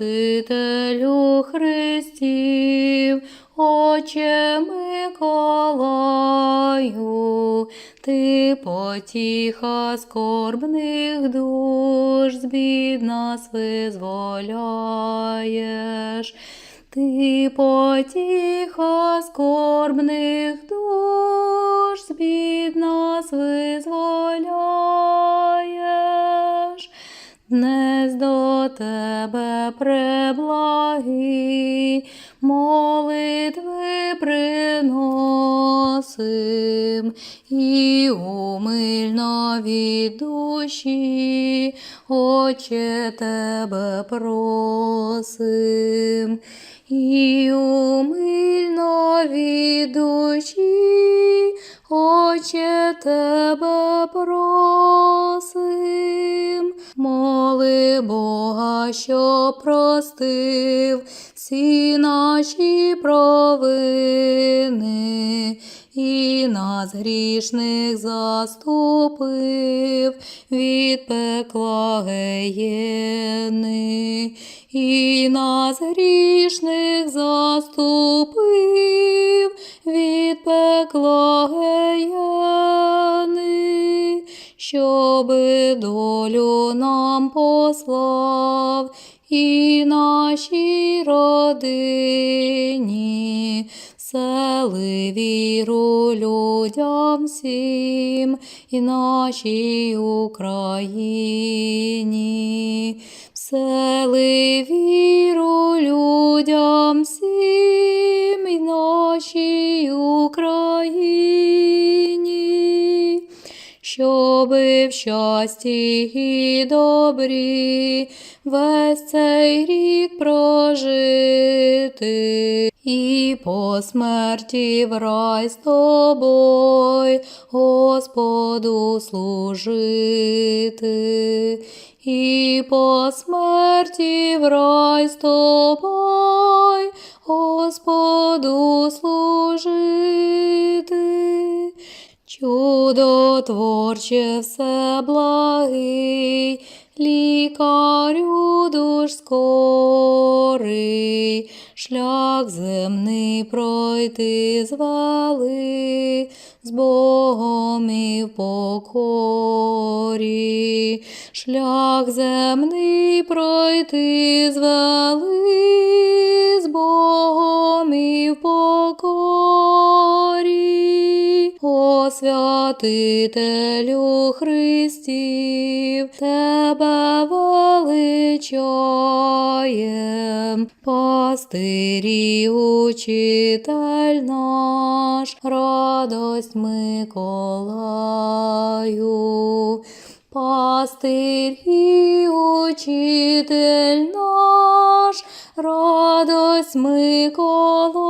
святителю Христів, Отче Миколаю, ти потіха скорбних душ, збід нас визволяєш. Ти потіха скорбних душ, Днес до тебе преблагі, молитви приносим і умильно від душі, Отче тебе просим, і умильно від душі, Отче тебе просим. Моли Бога, що простив всі наші провини, і нас грішних заступив від пекла геєни, і нас грішних заступив від пекла нам послав і нашій родині. Сели віру людям всім і нашій Україні, сели віру людям щоби в щасті і добрі весь цей рік прожити. І по смерті в рай з тобою, Господу служити, і по смерті в рай з тобою, Господу служити. Чудотворче все благий, лікарю душ скорий, шлях земний пройти звали, з Богом і в покорі, шлях земний пройти звели, О святителю Христів, тебе величаєм, пастирі, учитель наш, радость Миколаю. Пастир і учитель наш, радость Миколаю.